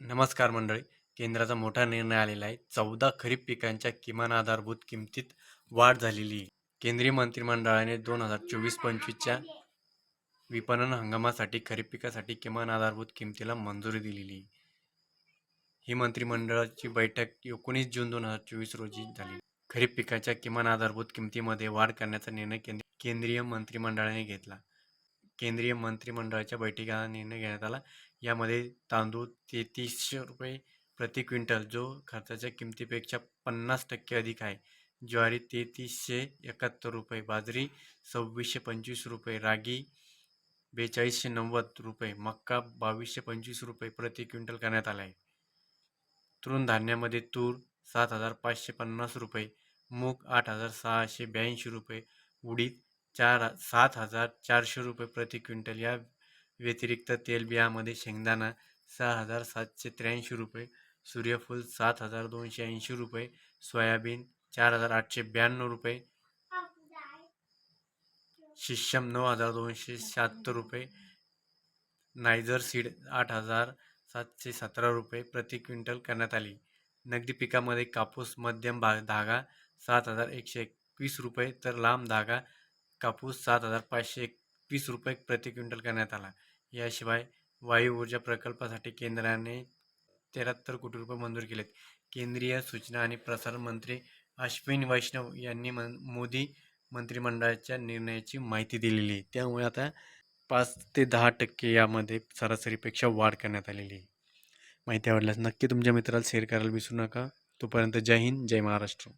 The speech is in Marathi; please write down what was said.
नमस्कार मंडळी. केंद्राचा मोठा निर्णय आलेला आहे. चौदा खरीप पिकांच्या किमान आधारभूत किमतीत वाढ झालेली आहे. केंद्रीय मंत्रिमंडळाने दोन हजार चोवीस पंचवीसच्या विपणन हंगामासाठी खरीप पिकासाठी किमान आधारभूत किमतीला मंजुरी दिलेली आहे. ही मंत्रिमंडळाची बैठक एकोणीस जून दोन हजार चोवीस रोजी झाली. खरीप पिकाच्या किमान आधारभूत किमतीमध्ये वाढ करण्याचा निर्णय केंद्र केंद्रीय मंत्रिमंडळाने घेतला. केंद्रीय मंत्रिमंडळाच्या बैठकीला निर्णय घेण्यात आला. यामध्ये तांदूळ तेहतीसशे रुपये प्रति क्विंटल जो खर्चाच्या किमतीपेक्षा पन्नास टक्के अधिक आहे. ज्वारी तेहतीसशे एकाहत्तर रुपये बाजरी सव्वीसशे पंचवीस रुपये रागी बेचाळीसशे नव्वद रुपये मक्का बावीसशे पंचवीस रुपये प्रति क्विंटल करण्यात आला आहे. तृणधान्यामध्ये तूर सात हजार पाचशे पन्नास रुपये मूग आठ हजार सहाशे ब्याऐंशी रुपये उडीद चार सात हजार चारशे रुपये प्रति क्विंटल. या व्यतिरिक्त तेलबियामध्ये शेंगदाणा सहा हजार सातशे त्र्याऐंशी रुपये सूर्यफूल सात हजार दोनशे ऐंशी रुपये सोयाबीन चार हजार आठशे ब्याण्णव रुपये शिष्यम नऊ हजार दोनशे शहात्तर रुपये नायझर सीड आठ हजार सातशे सतरा रुपये प्रति क्विंटल करण्यात आली. नगदी पिकामध्ये कापूस मध्यम भाग धागा सात हजार एकशे एकवीस रुपये तर लांब धागा कापूस सात हजार पाचशे एकवीस रुपये प्रति क्विंटल करण्यात आला. याशिवाय वायू ऊर्जा प्रकल्पासाठी केंद्राने त्र्याहत्तर कोटी रुपये मंजूर केलेत. केंद्रीय सूचना आणि प्रसारण मंत्री अश्विन वैष्णव यांनी मन मोदी मंत्रिमंडळाच्या निर्णयाची माहिती दिलेली. आहे त्यामुळे आता पाच ते दहा टक्के यामध्ये सरासरीपेक्षा वाढ करण्यात आलेली आहे. माहिती आवडल्यास नक्की तुमच्या मित्राला शेअर करायला विसरू नका. तोपर्यंत जय हिंद जय महाराष्ट्र.